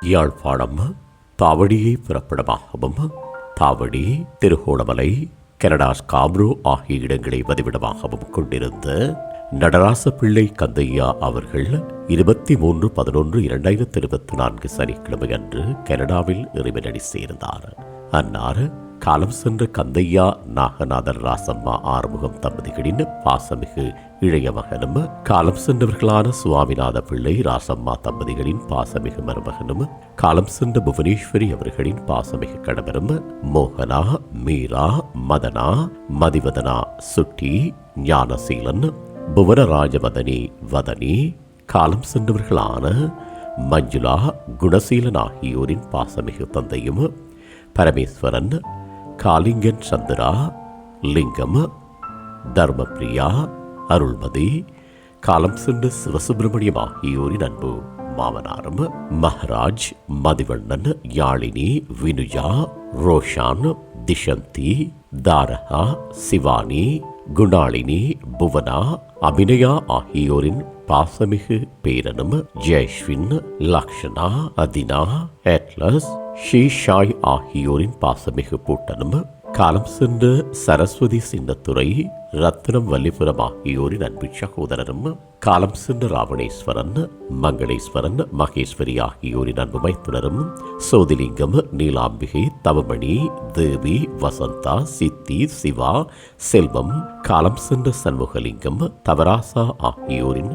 யாழ்ப்பாணம் தாவடியை பிறப்பிடமாகவும் தாவடி திருகோணமலை கனடாஸ் காம்ரோ ஆகிய இடங்களை வதிவிடமாகவும் கொண்டிருந்த நடராச பிள்ளை கந்தையா அவர்கள் இருபத்தி மூன்று பதினொன்று இரண்டாயிரத்தி இருபத்தி நான்கு சனிக்கிழமை அன்று கனடாவில் இறைவனடி சேர்ந்தார். அன்னார் காலம் சென்ற கந்தையா நாகநாதன் ராசம்மா ஆறுமுகம் தம்பதிகளின் பாசமிகு இளைய மகனும் காலம் சென்றவர்களான சுவாமிநாத பிள்ளை ராசம்மா தம்பதிகளின் பாசமிகு மருமகனும் காலம் சென்ற புவனேஸ்வரி அவர்களின் பாசமிகு கணவரும் மோகனா மீரா மதனா மதிவதனா சுட்டி ஞானசீலன் புவனராஜவதனி வதனி காலம் சென்றவர்களான மஞ்சுளா குணசீலன் ஆகியோரின் பாசமிகு தந்தையும் பரமேஸ்வரன் காலிங்கன் சந்திரா லிங்கம் தர்மப்ரியா அருள்மதி காலம் சென்ற சிவசுப்பிரமணியம் ஆகியோரின் அன்பு மாமனாரும் மஹராஜ் மதிவண்ணன் யாழினி வினுஜா ரோஷான் திஷந்தி தாரகா சிவானி குணாளினி புவனா அபிநயா ஆகியோரின் பாசமிகு பேரனும் ஜெயஸ்வின் லக்ஷனா அதினா அட்லஸ் ஷீஷாய் ஆகியோரின் பாசமிகு பூட்டனும் காலம் சென்ற சரஸ்வதி சின்னத்துறை ரத்னம் வல்லிபுரம் ஆகியோரின் அன்பு சகோதரரும் காலம் சென்ற ராவணேஸ்வரன் மங்களேஸ்வரன் மகேஸ்வரி ஆகியோரின் அன்பு மைத்துனரும் சோதிலிங்கம் நீலாம்பிகை தவமணி தேவி வசந்தா சித்தி சிவா செல்வம் காலம் சென்ற சண்முகலிங்கம் தவராசா ஆகியோரின்